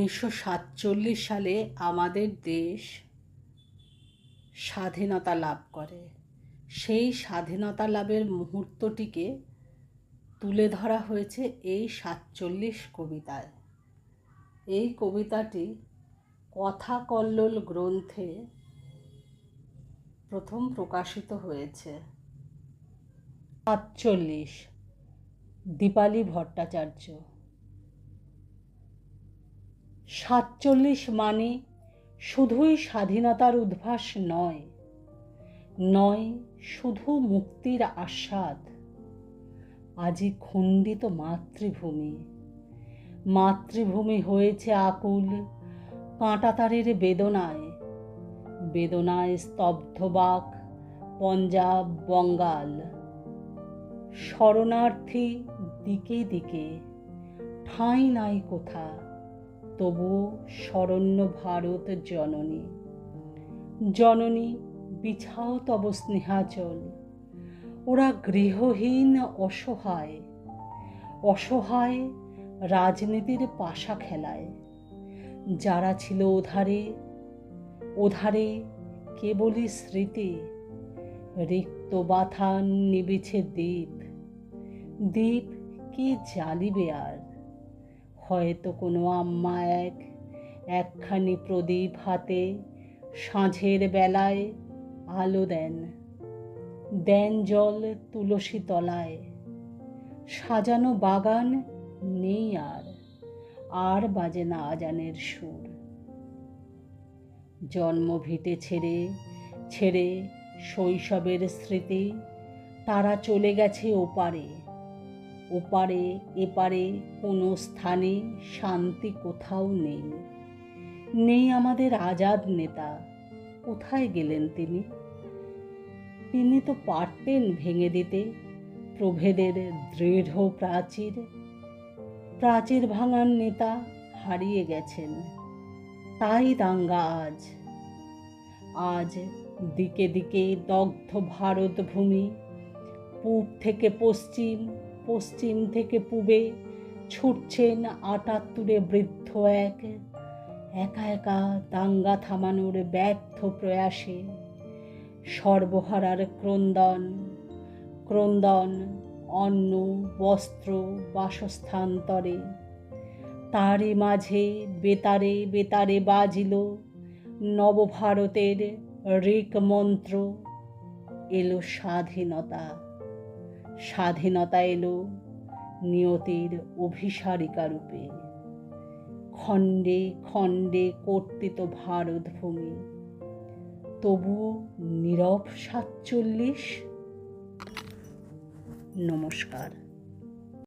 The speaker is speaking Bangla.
উনিশশো সাতচল্লিশ সালে আমাদের দেশ স্বাধীনতা লাভ করে। সেই স্বাধীনতা লাভের মুহূর্তটিকে তুলে ধরা হয়েছে এই সাতচল্লিশ কবিতায়। এই কবিতাটি কথা কল্লোল গ্রন্থে প্রথম প্রকাশিত হয়েছে। সাতচল্লিশ, দীপালি ভট্টাচার্য। সাতচল্লিশ মানে শুধুই স্বাধীনতার উদ্ভাস নয় নয় শুধু মুক্তির আস্বাদ। আজি খণ্ডিত মাতৃভূমি মাতৃভূমি হয়েছে আকুল কাঁটাতারের বেদনায় বেদনায় স্তব্ধবাক পঞ্জাব বঙ্গাল। শরণার্থী দিকে দিকে, ঠাঁই নাই কোথা? তবুও শরণ্য ভারত জননী। জননী, বিছাও তব স্নেহাচল। ওরা গৃহহীন অসহায়। অসহায় রাজনীতির পাশা খেলায়। যারা ছিল ওধারে ওধারে কেবলই স্মৃতি। রিক্ত বাথা নিবিছে দ্বীপ। দ্বীপ কে জ্বালিবে আর? হয়তো কোনো আম্মা এক, একখানি প্রদীপ হাতে সাঁঝের বেলায় আলো দেন। দেন জল তুলসী তলায়। সাজানো বাগান নেই আর আর বাজে না আজানের সুর। জন্ম ভিটে ছেড়ে ছেড়ে শৈশবের স্মৃতি, তারা চলে গেছে ওপারে। ওপারে, এপারে কোনো স্থানে শান্তি কোথাও নেই। নেই আমাদের আজাদ নেতা। কোথায় গেলেন তিনি? তিনি তো পারতেন ভেঙে দিতে। প্রভেদের দৃঢ় প্রাচীর। প্রাচীর ভাঙার নেতা হারিয়ে গেছেন। তাই দাঙ্গা আজ। আজ দিকে দিকে দগ্ধ ভারত ভূমি, পূব থেকে পশ্চিম পশ্চিম থেকে পূবে ছুটছেন আটাত্তরে বৃদ্ধ এক। একা একা দাঙ্গা থামানোর ব্যর্থ প্রয়াসে সর্বহারার ক্রন্দন ক্রন্দন, অন্ন, বস্ত্র বাসস্থান্তরে তারই মাঝে বেতারে বেতারে বাজিল নবভারতের ঋক মন্ত্র এলো স্বাধীনতা। স্বাধীনতা এলো নিয়তির অভিসারিকা রূপে। খণ্ডে খণ্ডে কর্তিত ভারতভূমি। তবুও নীরব সাতচল্লিশ? নমস্কার।